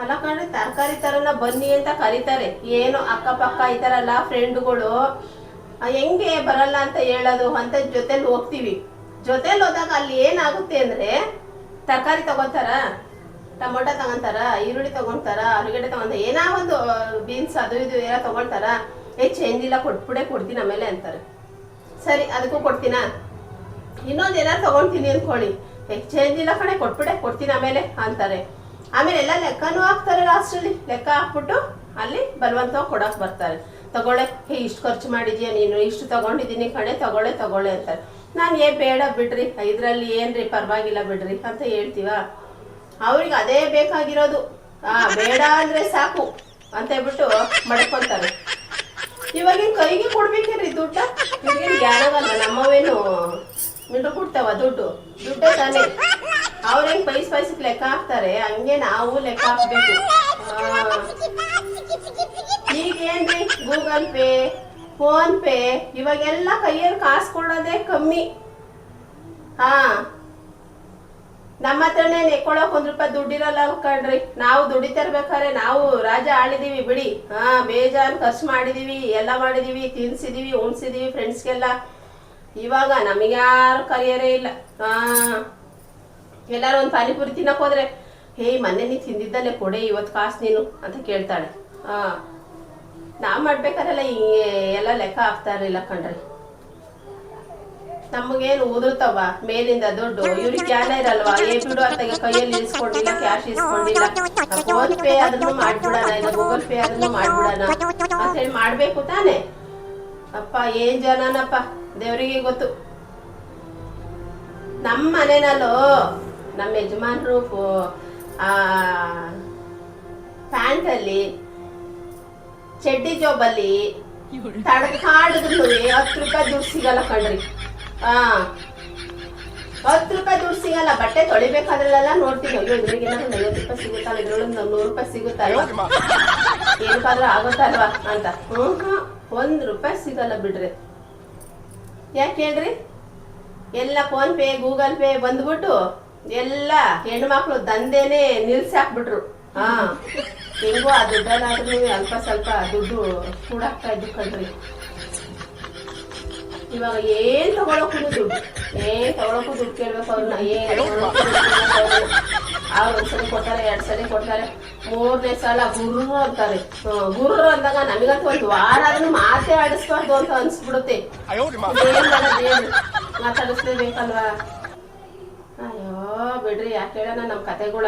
ಅಲ್ಲ ಕಣ್ರಿ ತರಕಾರಿ ತರಲ್ಲ ಬನ್ನಿ ಅಂತ ಕರೀತಾರೆ. ಏನು ಅಕ್ಕಪಕ್ಕ ಈ ಥರ ಎಲ್ಲ ಫ್ರೆಂಡ್ಗಳು ಹೆಂಗೆ ಬರಲ್ಲ ಅಂತ ಹೇಳೋದು, ಅಂತ ಜೊತೆಲಿ ಹೋಗ್ತೀವಿ. ಜೊತೆಲಿ ಹೋದಾಗ ಅಲ್ಲಿ ಏನಾಗುತ್ತೆ ಅಂದ್ರೆ, ತರಕಾರಿ ತಗೋತಾರ, ಟೊಮೊಟೊ ತಗೊಂತಾರ, ಈರುಳ್ಳಿ ತಗೊಂತಾರ, ಆಲೂಗಡ್ಡೆ ತಗೊಂತಾರ, ಏನೋ ಒಂದು ಬೀನ್ಸ್ ಅದು ಇದು ಏನೋ ತಗೊಳ್ತಾರ ಏ ಚೇಂಜ್ ಇಲ್ಲ, ಕೊಟ್ಬಿಡೆ, ಕೊಡ್ತೀನಿ ಆಮೇಲೆ ಅಂತಾರೆ. ಸರಿ, ಅದಕ್ಕೂ ಕೊಡ್ತೀನಾ? ಇನ್ನೊಂದು ಏನಾರು ತಗೊಳ್ತೀನಿ ಅಂದ್ಕೊಳ್ಳಿ. ಎಕ್ಸ್ಚೇಂಜ್ ಇಲ್ಲ ಕಣೆ, ಕೊಟ್ಬಿಡೆ, ಕೊಡ್ತೀನಿ ಆಮೇಲೆ ಅಂತಾರೆ. ಆಮೇಲೆ ಎಲ್ಲ ಲೆಕ್ಕನೂ ಹಾಕ್ತಾರೆ ಲಾಸ್ಟಲ್ಲಿ ಲೆಕ್ಕ ಹಾಕ್ಬಿಟ್ಟು ಅಲ್ಲಿ ಬಲವಂತ ಕೊಡಕ್ ಬರ್ತಾರೆ. ತಗೊಳ್ಳೆ, ಹೇ, ಇಷ್ಟು ಖರ್ಚು ಮಾಡಿದ್ಯಾ ನೀನು? ಇಷ್ಟು ತಗೊಂಡಿದ್ದೀನಿ ಕಣೆ, ತಗೊಳ್ಳೆ ತಗೊಳ್ಳೆ ಅಂತಾರೆ. ನಾನು ಏ ಬೇಡ ಬಿಡ್ರಿ, ಇದರಲ್ಲಿ ಏನ್ರಿ ಪರವಾಗಿಲ್ಲ ಬಿಡ್ರಿ ಅಂತ ಹೇಳ್ತೀವ? ಅವ್ರಿಗೆ ಅದೇ ಬೇಕಾಗಿರೋದು. ಆ, ಬೇಡ ಅಂದ್ರೆ ಸಾಕು ಅಂತ ಹೇಳ್ಬಿಟ್ಟು ಮಡ್ಕೊಂತಾರೆ. ಇವಾಗಿನ ಕೈಗೆ ಕೊಡ್ಬೇಕೇನ್ರಿ ದುಡ್ಡ? ಜ್ಞಾನವಲ್ಲ ನಮ್ಮವೇನು ಮಿಂಡು ಕೊಡ್ತಾವ ದುಡ್ಡು? ದುಡ್ಡೇ ತಾನೇ. ಅವ್ರ ಹೆಂಗ್ ಪೈಸ್ ಲೆಕ್ಕ ಹಾಕ್ತಾರೆ, ಹಂಗೆ ನಾವು ಲೆಕ್ಕ ಹಾಕ್ಬೇಕು. ಈಗೇನ್ರಿ ಗೂಗಲ್ ಪೇ, ಫೋನ್ ಪೇ, ಇವಾಗೆಲ್ಲ ಕೈಯಲ್ಲಿ ಕಾಸು ಕೊಡೋದೇ ಕಮ್ಮಿ. ಹಾ. ನಮ್ಮ ಹತ್ರನೇ ನೆಕ್ಕೊಳಕ್ ಒಂದ್ ರೂಪಾಯಿ ದುಡ್ಡಿರಲ್ಲ ಕಣ್ರಿ. ನಾವು ದುಡಿತಿರ್ಬೇಕಾದ್ರೆ ನಾವು ರಾಜ ಆಳಿದೀವಿ, ಬಿಡಿ. ಹಾ, ಬೇಜಾನ್ ಖರ್ಚು ಮಾಡಿದೀವಿ, ಎಲ್ಲ ಮಾಡಿದೀವಿ, ತಿನ್ಸಿದೀವಿ, ಉಣ್ಸಿದೀವಿ ಫ್ರೆಂಡ್ಸ್ಗೆಲ್ಲ ಇವಾಗ ನಮಗ್ಯಾರು ಕರಿಯರೇ ಇಲ್ಲ. ಹಾ. ಎಲ್ಲಾರು ಒಂದು ಪಾನಿಪುರಿ ತಿನ್ನಕ್ಕೆ ಹೋದ್ರೆ, ಹೇ, ಮೊನ್ನೆ ನೀ ತಿಂದಿದ್ದಲ್ಲೇ ಕೊಡೆ, ಇವತ್ತು ಕಾಸು ನೀನು? ಅಂತ ಕೇಳ್ತಾಳೆ. ಹಾ ನಾವು ಮಾಡ್ಬೇಕಾರೆಲ್ಲ ಹಿಂಗೆ ಎಲ್ಲ ಲೆಕ್ಕ ಹಾಕ್ತಾ ಇರಲಿಲ್ಲ ಕಣ್ರಿ. ನಮಗೇನು ಉದುರ್ತಾವ? ಮೇಲಿಂದ ದುಡ್ಡು, ಇವ್ರಿಗೆ ಜ್ಞಾನ ಇರಲ್ವಾ? ಏ, ಬಿಡು ಅಂತ ಕೈಯಲ್ಲಿ ಇಸ್ಕೊಂಡಿಲ್ಲ, ಕ್ಯಾಶ್ ಇಸ್ಕೊಂಡಿಲ್ಲ. ಫೋನ್ ಪೇ ಆದ್ರೂ ಮಾಡ್ಬಿಡೋಣ, ಇಲ್ಲ ಗೂಗಲ್ ಪೇ ಆದ್ರೂ ಮಾಡ್ಬಿಡೋಣ? ಅಂತ ಹೇಳಿ ಮಾಡ್ಬೇಕು ತಾನೆ. ಅಪ್ಪ, ಏನ್ ಜನನಪ್ಪ ದೇವರಿಗೆ ಗೊತ್ತು. ನಮ್ಮ ಮನೆನಲ್ಲೂ ನಮ್ಮ ಯಜಮಾನರು ಪ್ಯಾಂಟಲ್ಲಿ ಚಡ್ಡಿ ಜೋಬಲ್ಲಿ ತಡಕಾಡಿದ್ರು ಹತ್ತು ರೂಪಾಯಿ ದುಡ್ಡು ಸಿಗಲ್ಲ ಕಣ್ರಿ. ಹಾ ಹತ್ತು ರೂಪಾಯಿ ದುಡ್ಡು ಸಿಗಲ್ಲ, ಬಟ್ಟೆ ತೊಳಿಬೇಕಾದ್ರೆಲ್ಲ ನೋಡ್ತೀವಿ ಅಯ್ಯೋ ಇದ್ರಿಗೆ ಐವತ್ತು ರೂಪಾಯಿ ಸಿಗುತ್ತಲ್ಲ, ಇದ್ರೊಳಗೆ ನೂರು ರೂಪಾಯಿ ಸಿಗುತ್ತಲ್ವ? ಏನಕ್ಕಾದ್ರೂ ಆಗುತ್ತಲ್ವಾ ಅಂತ. ಹ್ಞೂ ಹ್ಞೂ ಒಂದ್ ರೂಪಾಯಿ ಸಿಗಲ್ಲ ಬಿಡ್ರಿ. ಯಾಕೆ ಹೇಳ್ರಿ? ಎಲ್ಲ ಫೋನ್ ಪೇ, ಗೂಗಲ್ ಪೇ ಬಂದ್ಬಿಟ್ಟು ಎಲ್ಲ ಹೆಣ್ಮಕ್ಳು ದಂಧೆನೆ ನಿಲ್ಸಿ ಹಾಕ್ಬಿಟ್ರು. ಹಾ. ಹೆಂಗೋ ಆ ದುಡ್ಡಲ್ಲಾದ್ರೂ ಅಲ್ಪ ಸ್ವಲ್ಪ ದುಡ್ಡು ಕೂಡಾಕ್ತಾ ಇದ್ದು ಕಣ್ರಿ. ಇವಾಗ ಏನ್ ತಗೊಳಕ್ಕೂ ದುಡ್ಡು. ಏನ್ ತಗೊಳಕ್ಕೂ ದುಡ್ಡು ಕೇಳ್ಬೇಕು ಅವ್ರನ್ನ. ಏನ್. ಅವ್ರು. ಒಂದ್ಸರಿ ಕೊಡ್ತಾರೆ ಎರಡ್ ಸರಿ ಕೊಡ್ತಾರೆ. ಮೂರನೇ ಸಲ ಗುರ್ರು ಅಂತಾರೆ. ಗುರು ಗುರ್ರು ಅಂದಾಗ ನಮಗಂತೂ ಒಂದು ವಾರ ಆದ್ರೂ ಮಾತೇ ಆಡಿಸ್ಬಾರ್ದು ಅಂತ ಅನ್ಸ್ಬಿಡುತ್ತೆ. ಏನ್ ಮಾಡೋದು ಮಾತಾಡಿಸ್ಲೇಬೇಕಲ್ವಾ? ಅಯ್ಯೋ. ಬಿಡ್ರಿ ಯಾಕೆ ಹೇಳೋಣ ನಮ್ಮ ಕತೆಗಳ?